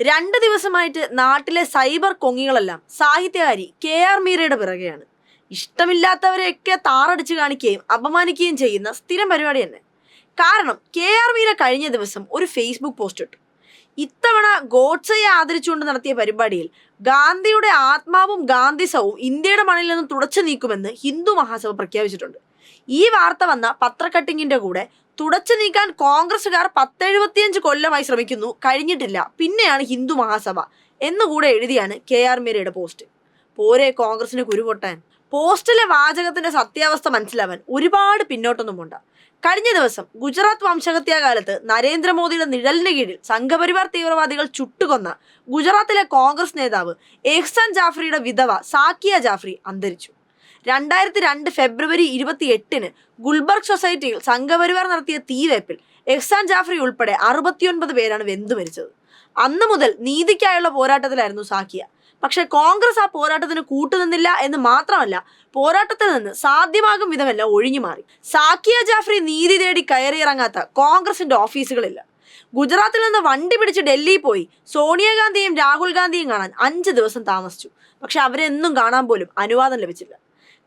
രണ്ട് ദിവസമായിട്ട് നാട്ടിലെ സൈബർ കൊങ്ങികളെല്ലാം സാഹിത്യകാരി കെ ആർ മീരയുടെ പിറകെയാണ്. ഇഷ്ടമില്ലാത്തവരെയൊക്കെ താറടിച്ച് കാണിക്കുകയും അപമാനിക്കുകയും ചെയ്യുന്ന സ്ഥിരം പരിപാടി തന്നെ. കാരണം കെ ആർ മീര കഴിഞ്ഞ ദിവസം ഒരു ഫേസ്ബുക്ക് പോസ്റ്റ് ഇട്ടു. ഇത്തവണ ഗോഡ്സയെ ആദരിച്ചുകൊണ്ട് നടത്തിയ പരിപാടിയിൽ ഗാന്ധിയുടെ ആത്മാവും ഗാന്ധിസവും ഇന്ത്യയുടെ മണ്ണിൽ നിന്ന് തുടച്ചു നീക്കുമെന്ന് ഹിന്ദു മഹാസഭ പ്രഖ്യാപിച്ചിട്ടുണ്ട്. ഈ വാർത്ത വന്ന പത്രക്കട്ടിങ്ങിന്റെ കൂടെ തുടച്ചു നീക്കാൻ കോൺഗ്രസുകാർ പത്തെഴുപത്തിയഞ്ച് കൊല്ലമായി ശ്രമിക്കുന്നു. കഴിഞ്ഞിട്ടില്ല. പിന്നെയാണ് ഹിന്ദു മഹാസഭ എന്നുകൂടെ എഴുതിയാണ് കെ ആർ മീരയുടെ പോസ്റ്റ്. പോരെ കോൺഗ്രസിന് കുരുപൊട്ടാൻ. പോസ്റ്റിലെ വാചകത്തിന്റെ സത്യാവസ്ഥ മനസ്സിലാവാൻ ഒരുപാട് പിന്നോട്ടൊന്നുമുണ്ട്. കഴിഞ്ഞ ദിവസം ഗുജറാത്ത് വംശഹത്യാകാലത്ത് നരേന്ദ്രമോദിയുടെ നിഴലിന് കീഴിൽ സംഘപരിവാർ തീവ്രവാദികൾ ചുട്ടുകൊന്ന ഗുജറാത്തിലെ കോൺഗ്രസ് നേതാവ് എഹ്സാൻ ജാഫ്രിയുടെ വിധവ സാക്കിയ ജാഫ്രി അന്തരിച്ചു. രണ്ടായിരത്തി രണ്ട് ഫെബ്രുവരി ഇരുപത്തി എട്ടിന് ഗുൽബർഗ് സൊസൈറ്റിയിൽ സംഘപരിവാർ നടത്തിയ തീവെപ്പിൽ എഹ്സാൻ ജാഫ്രി ഉൾപ്പെടെ അറുപത്തിയൊൻപത് പേരാണ് വെന്തു മരിച്ചത്. അന്ന് മുതൽ നീതിക്കായുള്ള പോരാട്ടത്തിലായിരുന്നു സാക്കിയ പക്ഷെ കോൺഗ്രസ് ആ പോരാട്ടത്തിന് കൂട്ടുനിന്നില്ല എന്ന് മാത്രമല്ല പോരാട്ടത്തിൽ നിന്ന് സാധ്യമാകും വിധമല്ല ഒഴിഞ്ഞു മാറി. സാക്കിയ ജാഫ്രി നീതി തേടി കയറിയിറങ്ങാത്ത കോൺഗ്രസിന്റെ ഓഫീസുകളില്ല. ഗുജറാത്തിൽ നിന്ന് വണ്ടി പിടിച്ച് ഡൽഹിയിൽ പോയി സോണിയാഗാന്ധിയും രാഹുൽ ഗാന്ധിയും കാണാൻ അഞ്ച് ദിവസം താമസിച്ചു. പക്ഷെ അവരെന്നും കാണാൻ പോലും അനുവാദം ലഭിച്ചില്ല.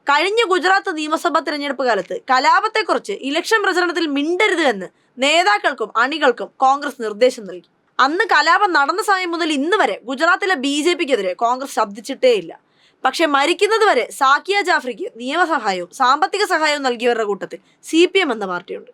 കഴിഞ്ഞ ഗുജറാത്ത് നിയമസഭാ തെരഞ്ഞെടുപ്പ് കാലത്ത് കലാപത്തെക്കുറിച്ച് ഇലക്ഷൻ പ്രചരണത്തിൽ മിണ്ടരുത് എന്ന് നേതാക്കൾക്കും അണികൾക്കും കോൺഗ്രസ് നിർദ്ദേശം നൽകി. അന്ന് കലാപം നടന്ന സമയം മുതൽ ഇന്ന് വരെ ഗുജറാത്തിലെ ബി ജെ പിക്കെതിരെ കോൺഗ്രസ് ശബ്ദിച്ചിട്ടേയില്ല പക്ഷെ മരിക്കുന്നത് വരെ സാക്കിയ ജാഫ്രിക്ക് നിയമസഹായവും സാമ്പത്തിക സഹായവും നൽകിയവരുടെ കൂട്ടത്തിൽ സി പി എം എന്ന പാർട്ടിയുണ്ട്.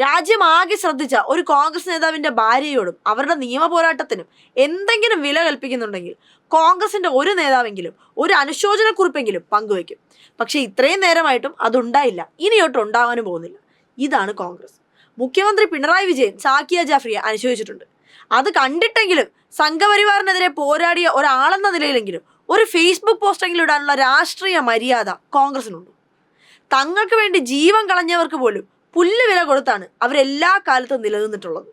രാജ്യം ആകെ ശ്രദ്ധിച്ച ഒരു കോൺഗ്രസ് നേതാവിന്റെ ഭാര്യയോടും അവരുടെ നിയമ പോരാട്ടത്തിനും എന്തെങ്കിലും വില കൽപ്പിക്കുന്നുണ്ടെങ്കിൽ കോൺഗ്രസിന്റെ ഒരു നേതാവെങ്കിലും ഒരു അനുശോചനക്കുറിപ്പെങ്കിലും പങ്കുവയ്ക്കും. പക്ഷെ ഇത്രയും നേരമായിട്ടും അതുണ്ടായില്ല. ഇനിയോട്ട് ഉണ്ടാവാനും പോകുന്നില്ല. ഇതാണ് കോൺഗ്രസ്. മുഖ്യമന്ത്രി പിണറായി വിജയൻ സാക്കിയ ജാഫ്രിയെ അനുശോചിച്ചിട്ടുണ്ട്. അത് കണ്ടിട്ടെങ്കിലും സംഘപരിവാറിനെതിരെ പോരാടിയ ഒരാളെന്ന നിലയിലെങ്കിലും ഒരു ഫേസ്ബുക്ക് പോസ്റ്റെങ്കിലും ഇടാനുള്ള രാഷ്ട്രീയ മര്യാദ കോൺഗ്രസിനുണ്ട്. തങ്ങൾക്ക് വേണ്ടി ജീവൻ കളഞ്ഞവർക്ക് പോലും പുല്ല് വില കൊടുത്താണ് അവരെല്ലാ കാലത്തും നിലനിന്നിട്ടുള്ളത്.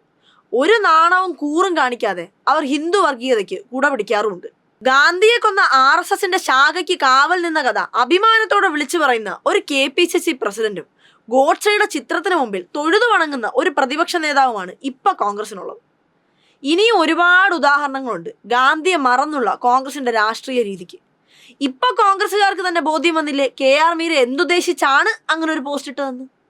ഒരു നാണവും കൂറും കാണിക്കാതെ അവർ ഹിന്ദു വർഗീയതയ്ക്ക് കുട പിടിക്കാറുമുണ്ട്. ഗാന്ധിയെ കൊന്ന ആർ എസ് എസിന്റെ ശാഖയ്ക്ക് കാവൽ നിന്ന കഥ അഭിമാനത്തോടെ വിളിച്ചു പറയുന്ന ഒരു കെ പി സി സി പ്രസിഡന്റും ഗോഡ്സയുടെ ചിത്രത്തിന് മുമ്പിൽ തൊഴുതു വണങ്ങുന്ന ഒരു പ്രതിപക്ഷ നേതാവുമാണ് ഇപ്പൊ കോൺഗ്രസിനുള്ളത്. ഇനിയും ഒരുപാട് ഉദാഹരണങ്ങളുണ്ട് ഗാന്ധിയെ മറന്നുള്ള കോൺഗ്രസിന്റെ രാഷ്ട്രീയ രീതിക്ക്. ഇപ്പൊ കോൺഗ്രസുകാർക്ക് തന്നെ ബോധ്യം വന്നില്ലേ കെ ആർ മീര എന്തുദ്ദേശിച്ചാണ് അങ്ങനെ ഒരു പോസ്റ്റ് ഇട്ടതെന്ന്?